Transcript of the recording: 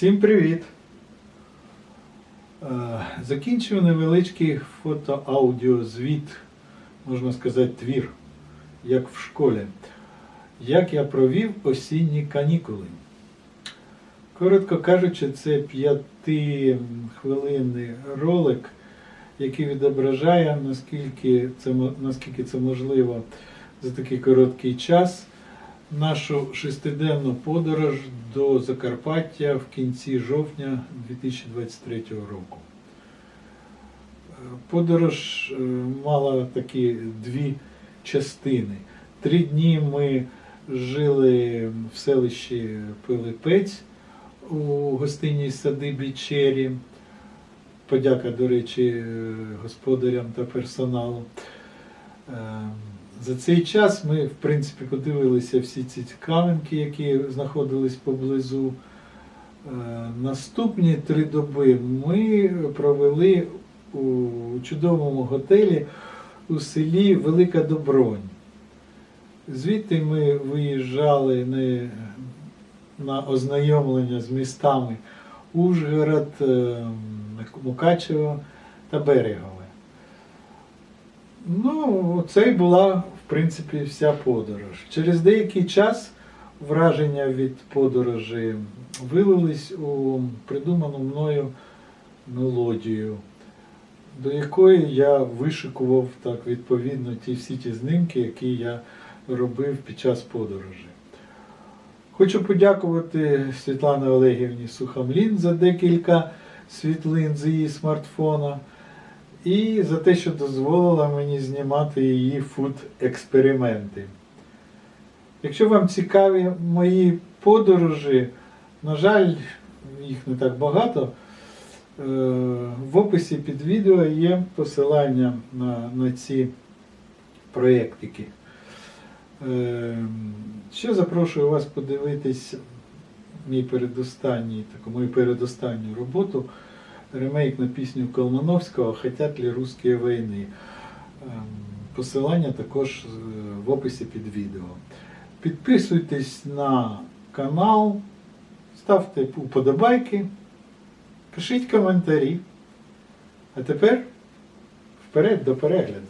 Всім привіт! Е, Закінчив невеличкий фото-аудіозвіт, можна сказати, твір, як в школі. Як я провів осінні канікули. Коротко кажучи, це п'ятихвилинний ролик, який відображає, наскільки це, наскільки це можливо за такий короткий час нашу шестиденну подорож до Закарпаття в кінці жовтня 2023 року. Е, Подорож е, мала такі дві частини. Три дні ми жили в селищі Пилипець у гостинній садибі Чері. Подяка, до речі, е, господарям та персоналу. За цей час ми, в принципі, подивилися всі ці цікавинки, які знаходились поблизу. Е, Наступні три доби ми провели у чудовому готелі у селі Велика Добронь. Звідти ми виїжджали не на ознайомлення з містами Ужгород, е, Мукачево та Берегове. Ну, це і була, в принципі, вся подорож. Через деякий час враження від подорожі вилились у придуману мною мелодію, до якої я вишикував так відповідно ті всі ті знимки, які я робив під час подорожі. Хочу подякувати Світлані Олегівні Сухамлін за декілька світлин з її смартфона і за те, що дозволила мені знімати її фуд-експерименти. Якщо вам цікаві мої подорожі, на жаль, їх не так багато. е, В описі під відео є посилання на, на ці проєктики. Е, Ще запрошую вас подивитись мій передостанній, таку мою передостанню роботу ремейк на пісню Колмановського «Хотят ли русські війни. Ем, Посилання також е, в описі під відео. Підписуйтесь на канал, ставте уподобайки, пишіть коментарі. А тепер вперед до перегляду.